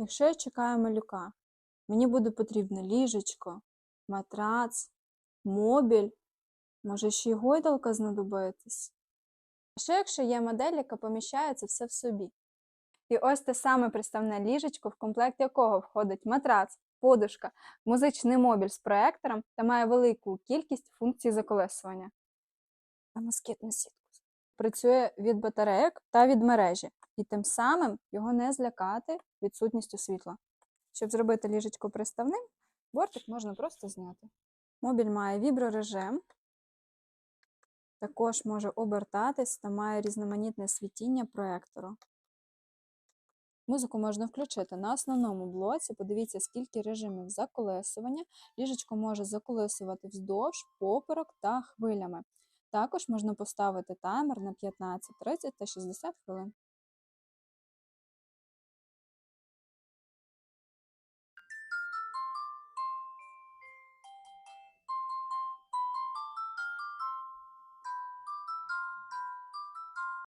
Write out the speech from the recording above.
Якщо я чекаю малюка, мені буде потрібно ліжечко, матрац, мобіль, може ще й гойдалка знадобитись. А що якщо є модель, яка поміщає це все в собі? І ось те саме приставне ліжечко, в комплект якого входить матрац, подушка, музичний мобіль з проектором та має велику кількість функцій заколесування. Москітну сітку. Працює від батарейок та від мережі, і тим самим його не злякати відсутністю світла. Щоб зробити ліжечко приставним, бортик можна просто зняти. Мобіль має віброрежим, також може обертатись та має різноманітне світіння проектору. Музику можна включити на основному блоці. Подивіться, скільки режимів заколесування. Ліжечко може заколесувати вздовж, поперек та хвилями. Також можна поставити таймер на 15, 30 та 60 хвилин.